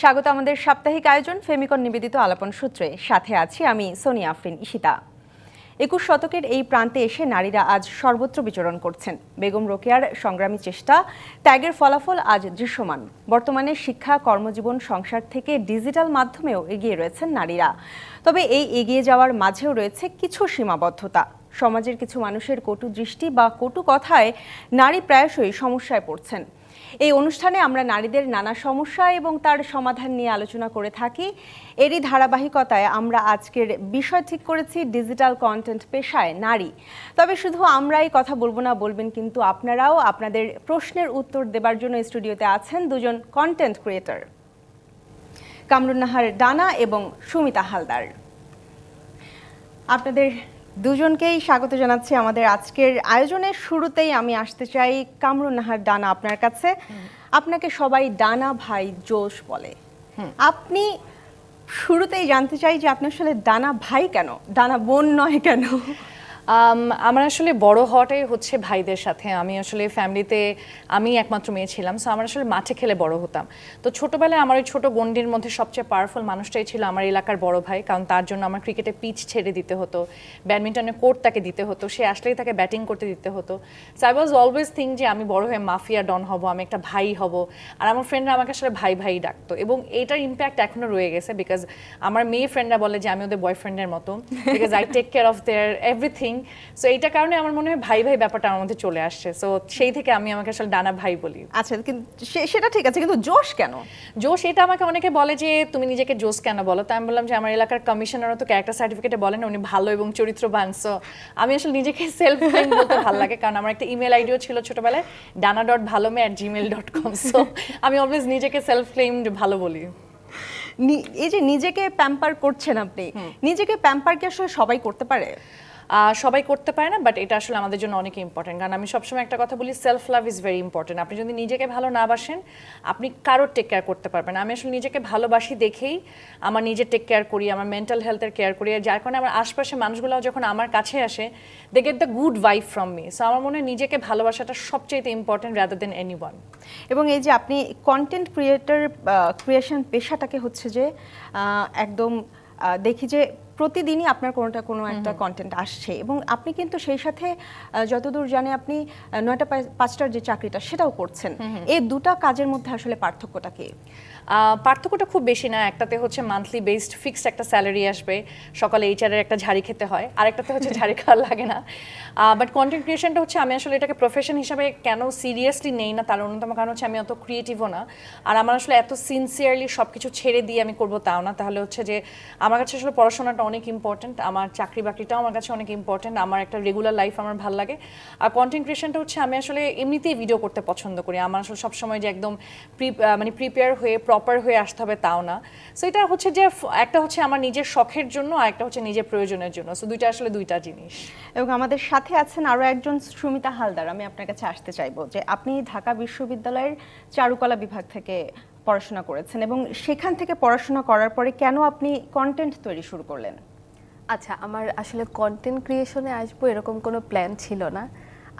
স্বাগত আমাদের সাপ্তাহিক আয়োজন ফেমিকন নিবেদিত আলাপন সূত্রে। সাথে আছি আমি সোনিয়া আফরিন ইশিতা। একুশ শতকের এই প্রান্তে এসে নারীরা আজ সর্বত্র বিচরণ করছেন। বেগম রোকেয়ার সংগ্রামী চেষ্টা, ত্যাগের ফলাফল আজ দৃশ্যমান। বর্তমানে শিক্ষা, কর্মজীবন, সংসার থেকে ডিজিটাল মাধ্যমেও এগিয়ে রয়েছেন নারীরা। তবে এই এগিয়ে যাওয়ার মাঝেও রয়েছে কিছু সীমাবদ্ধতা। সমাজের কিছু মানুষের কটু দৃষ্টি বা কটু কথায় নারী প্রায়শই সমস্যায় পড়ছেন। এই অনুষ্ঠানে আমরা নারীদের নানা সমস্যা এবং তার সমাধান নিয়ে আলোচনা করে থাকি। এরই ধারাবাহিকতায় আমরা আজকের বিষয় ঠিক করেছি ডিজিটাল কন্টেন্ট পেশায় নারী। তবে শুধু আমরাই কথা বলব না, বলবেন কিন্তু আপনারাও। আপনাদের প্রশ্নের উত্তর দেবার জন্য স্টুডিওতে আছেন দুজন কন্টেন্ট ক্রিয়েটর কামরুন নাহার ডানা এবং সুমিতা হালদার। আপনাদের দুজনকেই স্বাগত জানাচ্ছি আমাদের আজকের আয়োজনের শুরুতেই আমি আসতে চাই কামরুন নাহার ডানা আপনার কাছে। আপনাকে সবাই ডানা ভাই জোশ বলে। আপনি শুরুতেই জানতে চাই যে আপনার আসলে ডানা ভাই কেন? ডানা বোন নয় কেন? আমার আসলে বড় হওয়াটাই হচ্ছে ভাইদের সাথে। আমি আসলে ফ্যামিলিতে, আমি একমাত্র মেয়ে ছিলাম সো আমার আসলে মাঠে খেলে বড় হতাম। তো ছোটবেলায় আমার ওই ছোট গন্ডির মধ্যে সবচেয়ে পাওয়ারফুল মানুষটাই ছিল আমার এলাকার বড় ভাই, কারণ তার জন্য আমার ক্রিকেটে পিচ ছেড়ে দিতে হতো ব্যাডমিন্টনে কোর্ট তাকে দিতে হতো, সে আসলেই তাকে ব্যাটিং করতে দিতে হতো। So I was always think যে আমি বড় হয়ে মাফিয়া ডন হব, আমি একটা ভাই হব, আর আমার ফ্রেন্ডরা আমাকে আসলে ভাই ভাই ডাকতো। এবং এইটার ইম্প্যাক্ট এখনও রয়ে গেছে বিকজ আমার মেয়ে ফ্রেন্ডরা বলে যে আমি ওদের বয়ফ্রেন্ডের মতো because I take care of their everything so এইটার কারণে আমার মনে হয় ভাই ভাই ব্যাপারটা আমার মধ্যে চলে আসছে। সো সেই থেকে আমি আমাকে আসলে ডানা ভাই বলি। আচ্ছা কিন্তু সেটা ঠিক আছে কিন্তু জোশ কেন? জোশ এটা আমাকে অনেকে বলে যে তুমি নিজেকে জোশ কেন বলো? তাই আমি বললাম যে আমার এলাকার কমিশনারও তো ক্যারেক্টার সার্টিফিকেটে বলেন উনি ভালো এবং চরিত্রবান। সো আমি আসলে নিজেকে সেলফ ক্লেম বলতে ভালো লাগে কারণ আমার একটা ইমেল আইডিও ছিল ছোটবেলায় ডানা ডট ভালো me at Gmail dot com so আমি অলওয়েজ নিজেকে সেলফ ক্লেম ভালো বলি। এই যে নিজেকে প্যাম্পার করছেন আপনি নিজেকে প্যাম্পার কি আসলে সবাই করতে পারে? সবাই করতে পারে না বাট এটা আসলে আমাদের জন্য অনেক ইম্পর্টেন্ট কারণ আমি সবসময় একটা কথা বলি self love is very important আপনি যদি নিজেকে ভালো না বাসেন, আপনি কারোর টেক কেয়ার করতে পারবেন আমি আসলে নিজেকে ভালোবাসি দেখেই আমার নিজের টেক কেয়ার করি, আমার মেন্টাল হেলথের কেয়ার করি, আর যার কারণে আমার আশপাশে মানুষগুলো যখন আমার কাছে আসে they get the good vibe from me so আমার মনে হয় নিজেকে ভালোবাসাটা সবচেয়ে important rather than anyone এবং এই যে আপনি কন্টেন্ট ক্রিয়েটার ক্রিয়েশন পেশাটাকে হচ্ছে যে একদম দেখি যে প্রতিদিনই আপনার কোনোটা কোনো একটা কন্টেন্ট আসছে এবং আপনি কিন্তু সেই সাথে যতদূর জানি আপনি নয়টা পাঁচটার যে চাকরিটা সেটাও করছেন। এই দুটা কাজের মধ্যে আসলে পার্থক্যটা কি? পার্থক্যটা খুব বেশি না। একটাতে হচ্ছে মান্থলি বেসড ফিক্সড একটা স্যালারি আসবে। সকালে এইচআরের একটা ঝাড়ি খেতে হয়। আরেকটাতে হচ্ছে ঝাড়ি খাওয়া লাগে না। বাট কন্টেন্ট ক্রিয়েশনটা হচ্ছে আমি আসলে এটাকে প্রফেশন হিসাবে কেন সিরিয়াসলি নেই না তার অন্যতম কারণ হচ্ছে আমি অত ক্রিয়েটিভও না। আর আমার আসলে এত সিনসিয়ারলি সব কিছু ছেড়ে দিয়ে আমি করব তাও না। তাহলে হচ্ছে যে আমার কাছে আসলে পড়াশোনাটা অনেক ইম্পর্টেন্ট আমার চাকরি বাকরিটাও আমার কাছে অনেক ইম্পর্টেন্ট আমার একটা রেগুলার লাইফ আমার ভালো লাগে। আর কন্টেন্ট ক্রিয়েশনটা হচ্ছে আমি আসলে এমনিতেই ভিডিও করতে পছন্দ করি। আমার আসলে সবসময় যে একদম প্রি মানে প্রিপেয়ার হয়ে প্রপার হয়ে আসতে হবে তাও না। সো এটা হচ্ছে যে একটা হচ্ছে আমার নিজের শখের জন্য আর একটা হচ্ছে নিজের প্রয়োজনের জন্য। সো দুইটা আসলে দুইটা জিনিস। এবং আমাদের সাথে আছেন আরও একজন সুমিতা হালদার। আমি আপনার কাছে আসতে চাইব যে, আপনি ঢাকা বিশ্ববিদ্যালয়ের চারুকলা বিভাগ থেকে পড়াশোনা করেছেন এবং সেখান থেকে পড়াশোনা করার পরে কেন আপনি কন্টেন্ট তৈরি শুরু করলেন? আচ্ছা আমার আসলে কন্টেন্ট ক্রিয়েশনে আসব এরকম কোনো প্ল্যান ছিল না।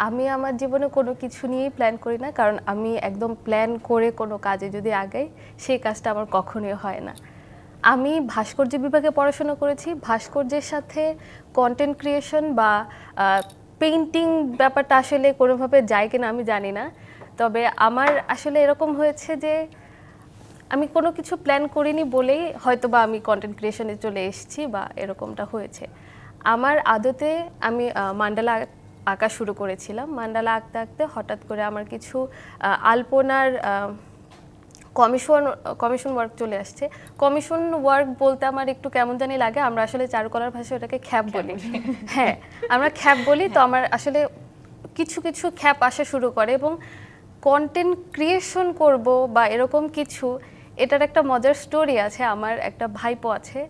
আমি আমার জীবনে কোনো কিছু নিয়েই প্ল্যান করি না, কারণ আমি একদম প্ল্যান করে কোনো কাজে যদি আগাই, সেই কাজটা আমার কখনোই হয় না। আমি ভাস্কর্য বিভাগে পড়াশোনা করেছি, ভাস্কর্যের সাথে কন্টেন্ট ক্রিয়েশন বা পেইন্টিং ব্যাপারটা আসলে কোনোভাবে যায় কিনা আমি জানি না। তবে আমার আসলে এরকম হয়েছে যে আমি কোনো কিছু প্ল্যান করিনি বলেই হয়তো বা আমি কন্টেন্ট ক্রিয়েশনে চলে এসেছি বা এরকমটা হয়েছে। আমার আদতে আমি মান্ডালা আঁকা শুরু করেছিলাম। মান্ডালা আঁকতে আঁকতে হঠাৎ করে আমার কিছু আলপনার কমিশন কমিশন ওয়ার্ক চলে আসছে। কমিশন ওয়ার্ক বলতে আমার একটু কেমন জানি লাগে। আমরা আসলে চারুকলার ভাষায় ওটাকে খ্যাপ বলি। হ্যাঁ আমরা খ্যাপ বলি। তো আমার আসলে কিছু কিছু খ্যাপ আসা শুরু করে এবং কন্টেন্ট ক্রিয়েশন করব বা এরকম কিছু এটার একটা মজার স্টোরি আছে আমার একটা ভাইপো আছে।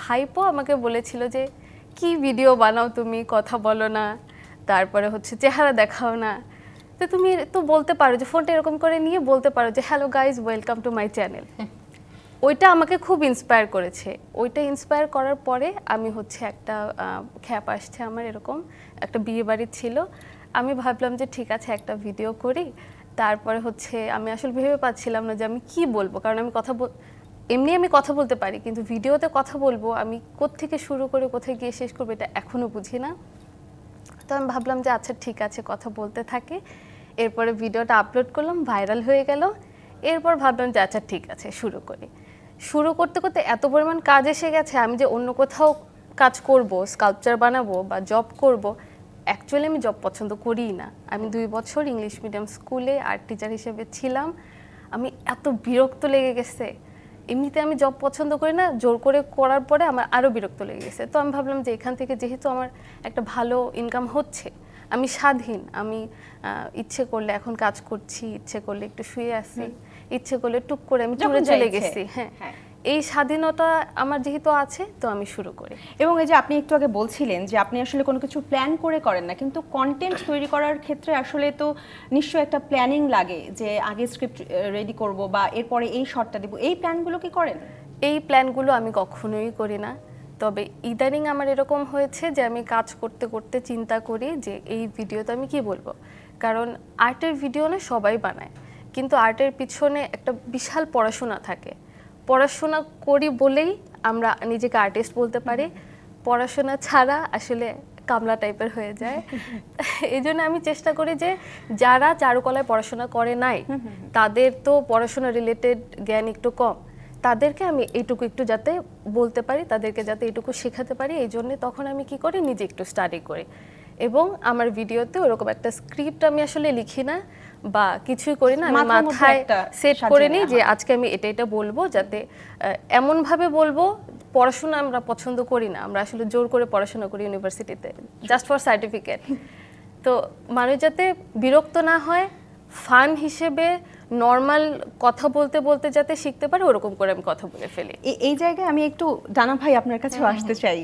ভাইপো আমাকে বলেছিল যে কি ভিডিও বানাও তুমি? কথা বলো না। তারপরে হচ্ছে চেহারা দেখাও না। তো তুমি তো বলতে পারো যে ফোনটা এরকম করে নিয়ে বলতে পারো যে hello guys welcome to my channel ওইটা আমাকে খুব ইন্সপায়ার করেছে। ওইটা ইন্সপায়ার করার পরে আমি হচ্ছে একটা খ্যাপ আসছে আমার এরকম। একটা বিয়ে বাড়ি ছিল। আমি ভাবলাম যে ঠিক আছে একটা ভিডিও করি। তারপরে হচ্ছে আমি আসলে ভেবে পাচ্ছিলাম না যে আমি কি বলব, কারণ আমি কথা বল, এমনি আমি কথা বলতে পারি, কিন্তু ভিডিওতে কথা বলব, আমি কোত্থেকে শুরু করে কোথায় গিয়ে শেষ করব এটা এখনও বুঝি না। তো আমি ভাবলাম যে আচ্ছা ঠিক আছে, কথা বলতে থাকে। এরপরে ভিডিওটা আপলোড করলাম, ভাইরাল হয়ে গেল। এরপর ভাবলাম যে আচ্ছা ঠিক আছে, শুরু করি। শুরু করতে করতে এত পরিমাণ কাজ এসে গেছে, আমি যে অন্য কোথাও কাজ করব স্কাল্পচার বানাবো বা জব করব অ্যাকচুয়ালি আমি জব পছন্দ করিই না। আমি দুই বছর ইংলিশ মিডিয়াম স্কুলে আর্ট টিচার হিসেবে ছিলাম। আমি এত বিরক্ত লেগে গেছে। এমনিতে আমি জব পছন্দ করি না জোর করে করার পরে আমার আরও বিরক্ত লেগে গেছে। তো আমি ভাবলাম যে এখান থেকে যেহেতু আমার একটা ভালো ইনকাম হচ্ছে আমি স্বাধীন। আমি ইচ্ছে করলে এখন কাজ করছি ইচ্ছে করলে একটু শুয়ে আসি ইচ্ছে করলে টুক করে আমি চলে গেছি হ্যাঁ। হ্যাঁ। এই স্বাধীনতা আমার যেহেতু আছে তো আমি শুরু করি। এবং এই যে আপনি একটু আগে বলছিলেন যে আপনি আসলে কোনো কিছু প্ল্যান করে করেন না কিন্তু কন্টেন্ট তৈরি করার ক্ষেত্রে আসলে তো নিশ্চয়ই একটা প্ল্যানিং লাগে যে আগে স্ক্রিপ্ট রেডি করব বা এরপরে এই শটটা দিব। এই প্ল্যানগুলো কি করেন? এই প্ল্যানগুলো আমি কখনোই করি না। তবে ইদানিং আমার এরকম হয়েছে যে আমি কাজ করতে করতে চিন্তা করি যে এই ভিডিওতে আমি কি বলব? কারণ আর্টের ভিডিও না সবাই বানায় কিন্তু আর্টের পিছনে একটা বিশাল পড়াশোনা থাকে। পড়াশোনা করি বলেই আমরা নিজেকে আর্টিস্ট বলতে পারি। পড়াশোনা ছাড়া আসলে কামলা টাইপের হয়ে যায়। এই জন্য আমি চেষ্টা করি যে যারা চারুকলায় পড়াশোনা করে নাই তাদের তো পড়াশোনা রিলেটেড জ্ঞান একটু কম। তাদেরকে আমি এইটুকু একটু যাতে বলতে পারি তাদেরকে যাতে এইটুকু শেখাতে পারি এই জন্য তখন আমি কি করি? নিজে একটু স্টাডি করি। এবং আমার ভিডিওতে ওরকম একটা স্ক্রিপ্ট আমি আসলে লিখি না। বা কিছুই করি না আমি মাথায় সেট করে নিই যে আজকে আমি এটা এটা বলব যাতে এমনভাবে বলব পড়াশোনা আমরা পছন্দ করি না আমরা আসলে জোর করে পড়াশোনা করি ইউনিভার্সিটিতে জাস্ট ফর সার্টিফিকেট তো মানুষ যাতে বিরক্ত না হয় ফান হিসেবে নর্মাল কথা বলতে বলতে যাতে শিখতে পারে ওরকম করে আমি কথা বলে ফেলি। এই জায়গায় আমি একটু ডানা ভাই আপনার কাছেও আসতে চাই।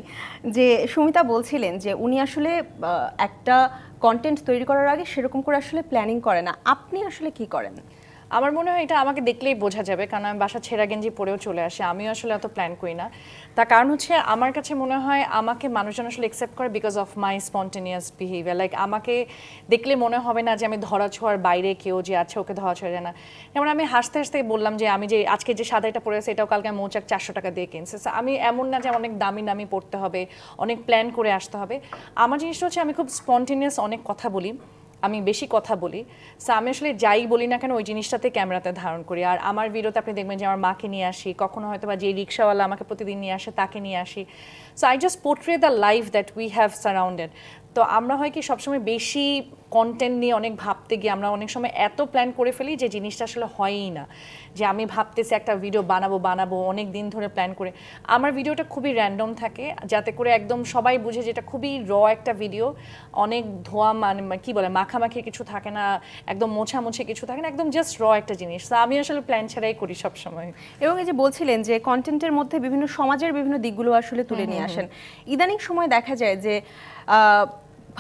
যে সুমিতা বলছিলেন যে উনি আসলে একটা কন্টেন্ট তৈরি করার আগে সেরকম করে আসলে প্ল্যানিং করে না। আপনি আসলে কি করেন? আমার মনে হয় এটা আমাকে দেখলেই বোঝা যাবে, কারণ আমি বাসা ছেঁড়া গেঞ্জি পরেও চলে আসি। আমিও আসলে এত প্ল্যান করি না। তার কারণ হচ্ছে আমার কাছে মনে হয় আমাকে মানুষজন আসলে একসেপ্ট করে because of my spontaneous behaviour like আমাকে দেখলে মনে হবে না যে আমি ধরা ছোঁয়ার বাইরে কেউ যে আছে ওকে ধরা ছোঁয়া না। যেমন আমি হাসতে হাসতে বললাম যে আমি যে আজকে যে সাদাটা পরে আছে, এটাও কালকে মৌচাক চারশো টাকা দিয়ে কিনছে। আমি এমন না যে অনেক দামি দামি পড়তে হবে, অনেক প্ল্যান করে আসতে হবে। আমার জিনিসটা হচ্ছে আমি খুব স্পন্টেনিয়াস অনেক কথা বলি। আমি বেশি কথা বলি। সো আমি আসলে যাই বলি না কেন ওই জিনিসটাতে ক্যামেরাতে ধারণ করি। আর আমার ভিডিওতে আপনি দেখবেন যে আমার মাকে নিয়ে আসি, কখনো হয়তো বা যে রিক্সাওয়ালা আমাকে প্রতিদিন নিয়ে আসে, তাকে নিয়ে আসি। So I just portray the life that we have surrounded তো আমরা হয় কি সবসময় বেশি কন্টেন্ট নিয়ে অনেক ভাবতে গিয়ে আমরা অনেক সময় এত প্ল্যান করে ফেলি যে জিনিসটা আসলে হয়ই না। যে আমি ভাবতেছি একটা ভিডিও বানাবো বানাবো অনেক দিন ধরে প্ল্যান করে। আমার ভিডিওটা খুবই র্যান্ডম থাকে যাতে করে একদম সবাই বুঝে যে এটা খুবই র একটা ভিডিও অনেক ধোয়া মানে মানে কি বলে মাখামাখি কিছু থাকে না একদম মোছামুছি কিছু থাকে না একদম জাস্ট র একটা জিনিস। তো আমি আসলে প্ল্যান ছাড়াই করি সবসময়। এবং এই যে বলছিলেন যে কন্টেন্টের মধ্যে বিভিন্ন সমাজের বিভিন্ন দিকগুলো আসলে তুলে নিয়ে আসেন। ইদানিং সময় দেখা যায় যে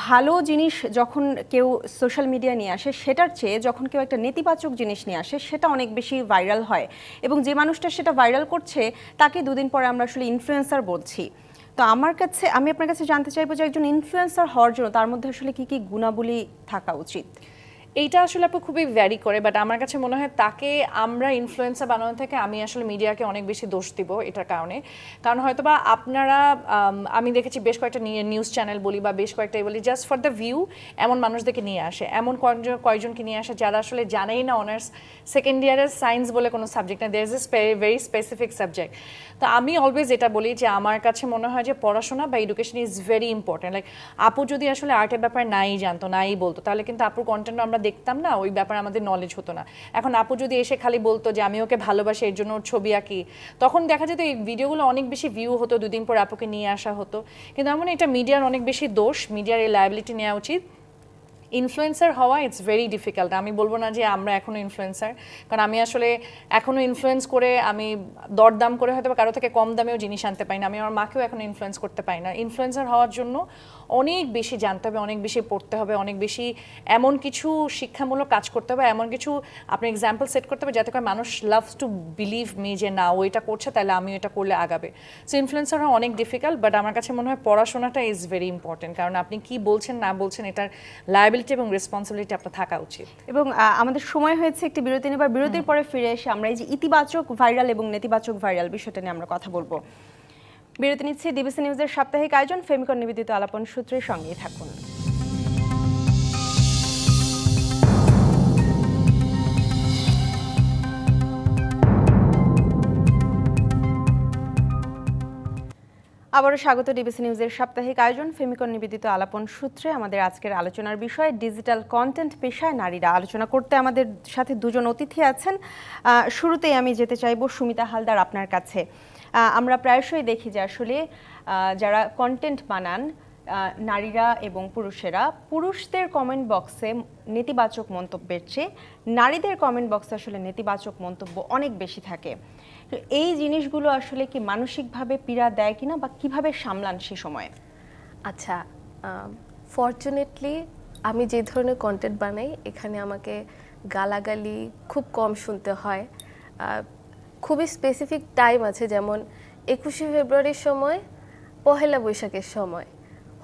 ভালো জিনিস যখন কেউ সোশ্যাল মিডিয়া নিয়ে আসে, সেটার চেয়ে যখন কেউ একটা নেতিবাচক জিনিস নিয়ে আসে, সেটা অনেক বেশি ভাইরাল হয়। এবং যে মানুষটা সেটা ভাইরাল করছে, তাকে দুদিন পরে আমরা আসলে ইনফ্লুয়েন্সার বলছি। তো আমার কাছে, আমি আপনার কাছে জানতে চাইব যে একজন ইনফ্লুয়েন্সার হওয়ার জন্য তার মধ্যে আসলে কি কি গুণাবলী থাকা উচিত? এইটা আসলে আপু খুবই ভ্যারি করে বাট আমার কাছে মনে হয় তাকে আমরা ইনফ্লুয়েন্সার বানানো থেকে আমি আসলে মিডিয়াকে অনেক বেশি দোষ দিব এটার কারণে। কারণ হয়তোবা আপনারা, আমি দেখেছি বেশ কয়েকটা নিউজ চ্যানেল বলি বা বেশ কয়েকটা বলি জাস্ট ফর দ্য ভিউ এমন মানুষদেরকে নিয়ে আসে। এমন কয়েকজনকে নিয়ে আসে যারা আসলে জানেই না অনার্স সেকেন্ড ইয়ারের সায়েন্স বলে কোনো সাবজেক্ট না there is a very specific subject তো আমি অলওয়েজ এটা বলি যে আমার কাছে মনে হয় যে পড়াশোনা বা education is very important like আপু যদি আসলে আর্টের ব্যাপারে নাই জানতো, নাই বলতো, তাহলে কিন্তু আপুর কন্টেন্ট আমরা দেখতাম না, ওই ব্যাপারে আমাদের নলেজ হতো না। এখন আপু যদি এসে খালি বলতো যে, আমি ওকে ভালোবাসি, এর জন্য ওর ছবি আঁকি। তখন দেখা যেত এই ভিডিওগুলো অনেক বেশি ভিউ হতো, দুদিন পর আপুকে নিয়ে আসা হতো। কিন্তু আমার এটা মিডিয়ার অনেক বেশি দোষ মিডিয়ার এই লায়াবিলিটি নেওয়া উচিত। ইনফ্লুয়েন্সার হওয়া ইটস ভেরি ডিফিকাল্ট আমি বলব না যে, আমরা এখনও ইনফ্লুয়েন্সার কারণ আমি আসলে এখনও ইনফ্লুয়েন্স করে আমি দরদাম করে হয়তো কারও থেকে কম দামেও জিনিস আনতে পারি না। আমি আমার মাকেও এখনও ইনফ্লুয়েন্স করতে পারি না। ইনফ্লুয়েন্সার হওয়ার জন্য অনেক বেশি জানতে হবে অনেক বেশি পড়তে হবে অনেক বেশি এমন কিছু শিক্ষামূলক কাজ করতে হবে এমন কিছু আপনি এক্সাম্পল সেট করতে হবে যাতে করে মানুষ লাভস টু বিলিভ মি যে না ও এটা করছে তাহলে আমি এটা করলে আগাবে। সো ইনফ্লুয়েন্সার হওয়া অনেক ডিফিকাল্ট বাট আমার কাছে মনে হয় পড়াশোনাটা ইজ ভেরি ইম্পর্টেন্ট কারণ আপনি কি বলছেন না বলছেন এটার লায়াবিলিটি এবং রেসপন্সিবিলিটি আপনার থাকা উচিত। এবং আমাদের সময় হয়েছে একটি বিরতি নেবার বিরতির পরে ফিরে এসে আমরা এই যে ইতিবাচক ভাইরাল এবং নেতিবাচক ভাইরাল বিষয়টা নিয়ে আমরা কথা বলব। বিরতি নিচ্ছি ডিবিসি নিউজের সাপ্তাহিক আয়োজন ফেমিকন নিবেদিত আলাপন সূত্রের সঙ্গেই থাকুন। আবারও স্বাগত ডিবিসি নিউজের সাপ্তাহিক আয়োজন ফেমিকন নিবেদিত আলাপন সূত্রে আমাদের আজকের আলোচনার বিষয় ডিজিটাল কন্টেন্ট পেশায় নারীরা। আলোচনা করতে আমাদের সাথে দুজন অতিথি আছেন। শুরুতেই আমি যেতে চাইব সুমিতা হালদার আপনার কাছে। আমরা প্রায়শই দেখি যে আসলে যারা কন্টেন্ট বানান নারীরা এবং পুরুষেরা, পুরুষদের কমেন্ট বক্সে নেতিবাচক মন্তব্যের চেয়ে নারীদের কমেন্ট বক্সে আসলে নেতিবাচক মন্তব্য অনেক বেশি থাকে। এই জিনিসগুলো আসলে কি মানসিকভাবে পীড়া দেয় কিনা বা কীভাবে সামলান সে সময়? আচ্ছা ফর্চুনেটলি আমি যে ধরনের কন্টেন্ট বানাই, এখানে আমাকে গালাগালি খুব কম শুনতে হয়। খুবই স্পেসিফিক টাইম আছে যেমন একুশে ফেব্রুয়ারির সময় পহেলা বৈশাখের সময়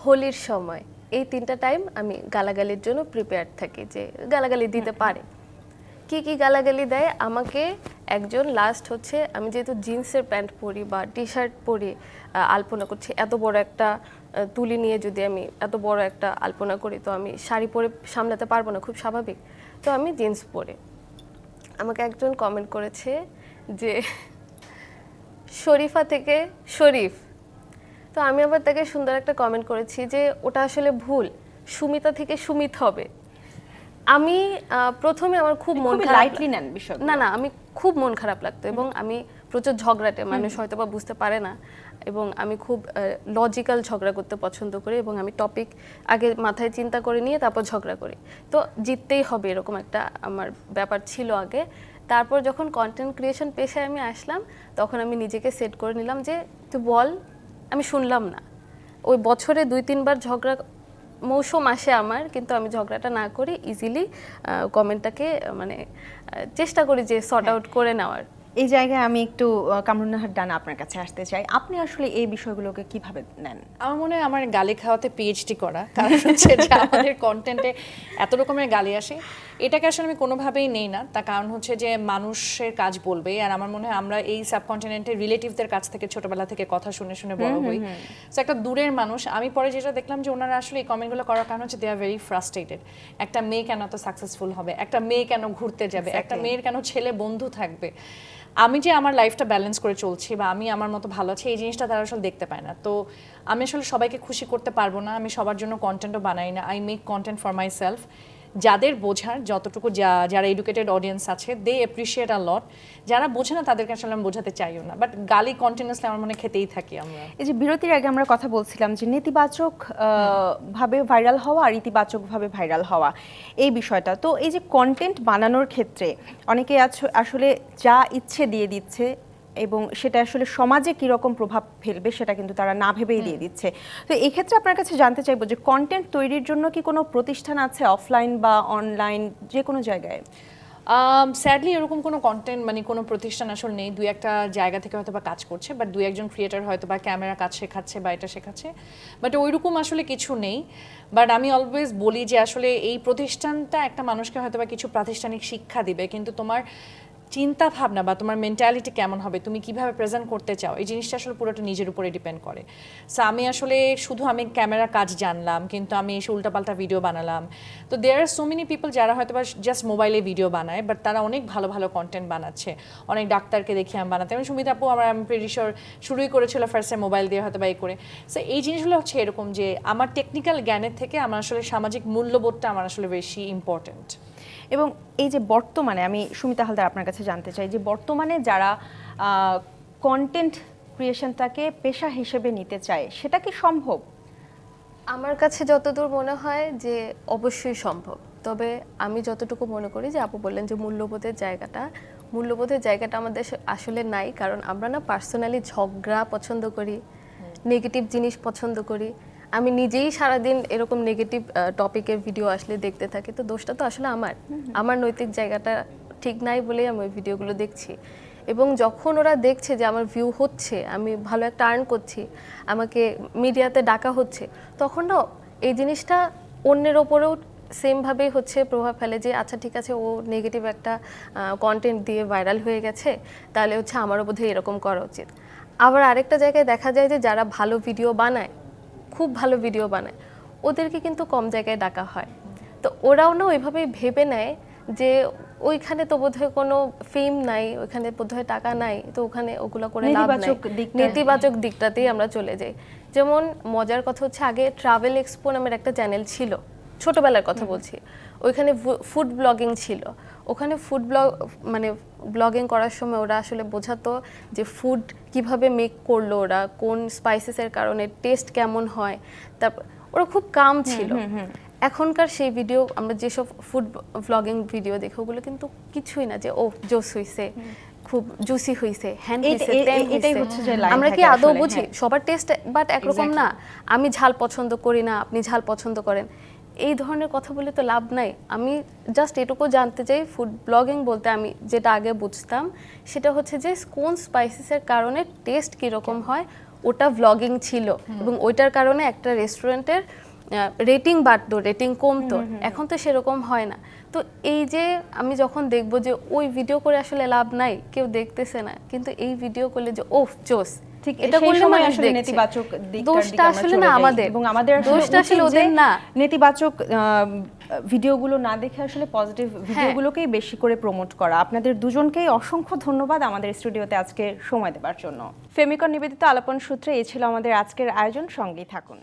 হোলির সময়। এই তিনটা টাইম আমি গালাগালির জন্য প্রিপেয়ার থাকি যে গালাগালি দিতে পারে। কি কি গালাগালি দেয়? আমাকে একজন লাস্ট হচ্ছে আমি যেহেতু জিন্সের প্যান্ট পরি বা টি শার্ট পরি আলপনা করছি এত বড় একটা তুলি নিয়ে যদি আমি এত বড় একটা আলপনা করি তো আমি শাড়ি পরে সামলাতে পারব না খুব স্বাভাবিক। তো আমি জিন্স পরে। আমাকে একজন কমেন্ট করেছে যে শরীফা থেকে শরীফ। তো আমি আবার তাকে সুন্দর একটা কমেন্ট করেছি যে ওটা আসলে ভুল সুমিতা থেকে সুমিত হবে। আমি প্রথমে আমার খুব মন খারাপ লাইটলি নেন বিষয় না না আমি খুব মন খারাপ লাগতো এবং আমি প্রচুর ঝগড়াটে মানুষ হয়তো বা বুঝতে পারে না এবং আমি খুব লজিক্যাল ঝগড়া করতে পছন্দ করি এবং আমি টপিক আগে মাথায় চিন্তা করে নিয়ে তারপর ঝগড়া করি। তো জিততেই হবে এরকম একটা আমার ব্যাপার ছিল আগে। তারপর যখন কন্টেন্ট ক্রিয়েশন পেশায় আমি আসলাম তখন আমি নিজেকে সেট করে নিলাম যে তুই বল। আমি শুনলাম না। ওই বছরে দুই তিনবার ঝগড়া মৌসুম আসে আমার কিন্তু আমি ঝগড়াটা না করে ইজিলি কমেন্টটাকে মানে চেষ্টা করি যে সর্ট আউট করে নেওয়ার। এই জায়গায় আমি একটু কামরুন্নাহার ডান আপনার কাছে আসতে চাই। আপনি আসলে এই বিষয়গুলোকে কীভাবে নেন? আমার মনে হয় আমার গালি খাওয়াতে পিএইচডি করা কারণ হচ্ছে যে আমাদের কন্টেন্টে এত রকমের গালি আসে। এটাকে আসলে আমি কোনোভাবেই নেই না তার কারণ হচ্ছে যে মানুষের কাজ বলবে আর আমার মনে হয় আমরা এই সাবকন্টিনেন্টের রিলেটিভদের কাছ থেকে ছোটবেলা থেকে কথা শুনে শুনে বড় হই। তো একটা দূরের মানুষ আমি পরে যেটা দেখলাম যে ওনারা আসলে এই কমেন্টগুলো করার কারণ হচ্ছে দে আর ভেরি ফ্রাস্ট্রেটেড একটা মেয়ে কেন তো সাকসেসফুল হবে? একটা মেয়ে কেন ঘুরতে যাবে? একটা মেয়ের কেন ছেলে বন্ধু থাকবে? আমি যে আমার লাইফটা ব্যালেন্স করে চলছি বা আমি আমার মতো ভালো আছি, এই জিনিসটা তারা আসলে দেখতে পায় না। তো আমি আসলে সবাইকে খুশি করতে পারব না, আমি সবার জন্য কন্টেন্টও বানাই না। I make content for myself যাদের বোঝার যতটুকু যা- যারা এডুকেটেড অডিয়েন্স আছে দে অ্যাপ্রিসিয়েট আ লট যারা বোঝে না তাদেরকে আসলে আমি বোঝাতে চাইও না। বাট গালি কন্টিনিউসলি আমার মনে খেতেই থাকি আমরা। এই যে বিরতির আগে আমরা কথা বলছিলাম যে নেতিবাচক ভাবে ভাইরাল হওয়া আর ইতিবাচকভাবে ভাইরাল হওয়া এই বিষয়টা। তো এই যে কন্টেন্ট বানানোর ক্ষেত্রে অনেকে আসলে যা ইচ্ছে দিয়ে দিচ্ছে এবং সেটা আসলে সমাজে কি রকম প্রভাব ফেলবে সেটা কিন্তু তারা না ভেবেই দিয়ে দিচ্ছে। তো এই ক্ষেত্রে আপনার কাছে জানতে চাইব যে কন্টেন্ট তৈরির জন্য কি কোনো প্রতিষ্ঠান আছে অফলাইন বা অনলাইন যে কোনো জায়গায়? স্যাডলি এরকম কোনো কন্টেন্ট মানে কোনো প্রতিষ্ঠান আসলে নেই। দুই একটা জায়গা থেকে হয়তো বা কাজ করছে বাট দুই একজন ক্রিয়েটার হয়তো বা ক্যামেরা কাজ শেখাচ্ছে বা এটা শেখাচ্ছে। বাট ওইরকম আসলে কিছু নেই। বাট আমি অলওয়েজ বলি যে আসলে এই প্রতিষ্ঠানটা একটা মানুষকে হয়তো বা কিছু প্রাতিষ্ঠানিক শিক্ষা দিবে কিন্তু তোমার চিন্তা ভাবনা বা তোমার মেন্টালিটি কেমন হবে, তুমি কীভাবে প্রেজেন্ট করতে চাও, এই জিনিসটা আসলে পুরোটা নিজের উপরে ডিপেন্ড করে। সো আমি আসলে শুধু আমি ক্যামেরা কাজ জানলাম, কিন্তু আমি এসে উল্টাপাল্টা ভিডিও বানালাম। তো there are so many people যারা হয়তো বা জাস্ট মোবাইলে ভিডিও বানায় বাট তারা অনেক ভালো ভালো কন্টেন্ট বানাচ্ছে। অনেক ডাক্তারকে দেখি আমি বানাতে। আমি সুমিতা আপু আমার আমি প্রেডিশর শুরুই করেছিল ফার্স্টে মোবাইল দিয়ে হয়তো বা এই করে। সো এই জিনিসগুলো হচ্ছে এরকম যে, আমার টেকনিক্যাল জ্ঞানের থেকে আমার আসলে সামাজিক মূল্যবোধটা আমার আসলে বেশি ইম্পর্ট্যান্ট এবং এই যে বর্তমানে আমি সুমিতা হালদার আপনার কাছে জানতে চাই যে বর্তমানে যারা কন্টেন্ট ক্রিয়েশনটাকে পেশা হিসেবে নিতে চায় সেটা কি সম্ভব? আমার কাছে যতদূর মনে হয় যে অবশ্যই সম্ভব। তবে আমি যতটুকু মনে করি যে আপু বললেন যে মূল্যবোধের জায়গাটা মূল্যবোধের জায়গাটা আমাদের আসলে নাই। কারণ আমরা না পার্সোনালি ঝগড়া পছন্দ করি নেগেটিভ জিনিস পছন্দ করি। আমি নিজেই সারাদিন এরকম নেগেটিভ টপিকের ভিডিও আসলে দেখতে থাকি। তো দোষটা তো আসলে আমার। আমার নৈতিক জায়গাটা ঠিক নাই বলেই আমি ওই ভিডিওগুলো দেখছি। এবং যখন ওরা দেখছে যে আমার ভিউ হচ্ছে আমি ভালো একটা আর্ন করছি আমাকে মিডিয়াতে ডাকা হচ্ছে তখন না এই জিনিসটা অন্যের ওপরেও সেমভাবেই হচ্ছে প্রভাব ফেলে যে আচ্ছা ঠিক আছে ও নেগেটিভ একটা কন্টেন্ট দিয়ে ভাইরাল হয়ে গেছে তাহলে হচ্ছে আমারও বোধহয় এরকম করা উচিত। আবার আরেকটা জায়গায় দেখা যায় যে যারা ভালো ভিডিও বানায় খুব ভালো ভিডিও বানায়। ওদেরকে কিন্তু কম জায়গায় ডাকা হয়। তো ওরাও না ওইভাবেই ভেবে নেয় যে ওইখানে তো বোধহয় কোনো ফেম নাই ওইখানে বোধহয় টাকা নাই তো ওখানে ওগুলো করে লাভ নাই। নেতিবাচক দিকটাতেই আমরা চলে যাই। যেমন মজার কথা হচ্ছে আগে ট্রাভেল এক্সপো নামের একটা চ্যানেল ছিল ছোটবেলার কথা বলছি। ওইখানে ফুড ব্লগিং ছিল। ওখানে ফুড ব্লগ মানে ব্লগিং করার সময় ওরা আসলে বোঝাতো যে ফুড কীভাবে মেক করল ওরা কোন স্পাইসেসের কারণে টেস্ট কেমন হয়। তারপর ওরা খুব কাম ছিল। এখনকার সেই ভিডিও আমরা যেসব ফুড ব্লগিং ভিডিও দেখি ওগুলো কিন্তু কিছুই না যে ও জোস হইছে খুব জুসি হইছে হ্যান্ড এটাই হচ্ছে যে আমরা কি আদৌ বুঝি? হ্যাঁ। সবার টেস্ট বাট একরকম না। আমি ঝাল পছন্দ করি না আপনি ঝাল পছন্দ করেন। এই ধরনের কথা বলে তো লাভ নাই। আমি জাস্ট এটুকু জানতে চাই ফুড ব্লগিং বলতে আমি যেটা আগে বুঝতাম সেটা হচ্ছে যে কোন স্পাইসেসের কারণে টেস্ট কীরকম হয় ওটা ব্লগিং ছিল এবং ওইটার কারণে একটা রেস্টুরেন্টের রেটিং বাড়তো রেটিং কমতো। এখন তো সেরকম হয় না। তো এই যে আমি যখন দেখব যে ওই ভিডিও করে আসলে লাভ নাই কেউ দেখতেছে না কিন্তু এই ভিডিও করলে যে ওফ জোস ঠিক এটা করলে মানুষ আসলে নেতিবাচক দোষটা আসলে না আমাদের। এবং আমাদের দোষটা আসলে ওদের না। নেতিবাচক ভিডিওগুলো না দেখে আসলে পজিটিভ হ্যাঁ। ভিডিওগুলোকেই বেশি করে প্রমোট করা। আপনাদের দুজনকেই অসংখ্য ধন্যবাদ আমাদের স্টুডিওতে আজকে সময় দেবার জন্য। ফেমিকন নিবেদিত আলাপন সূত্রে এ ছিল আমাদের আজকের আয়োজন। সঙ্গেই থাকুন।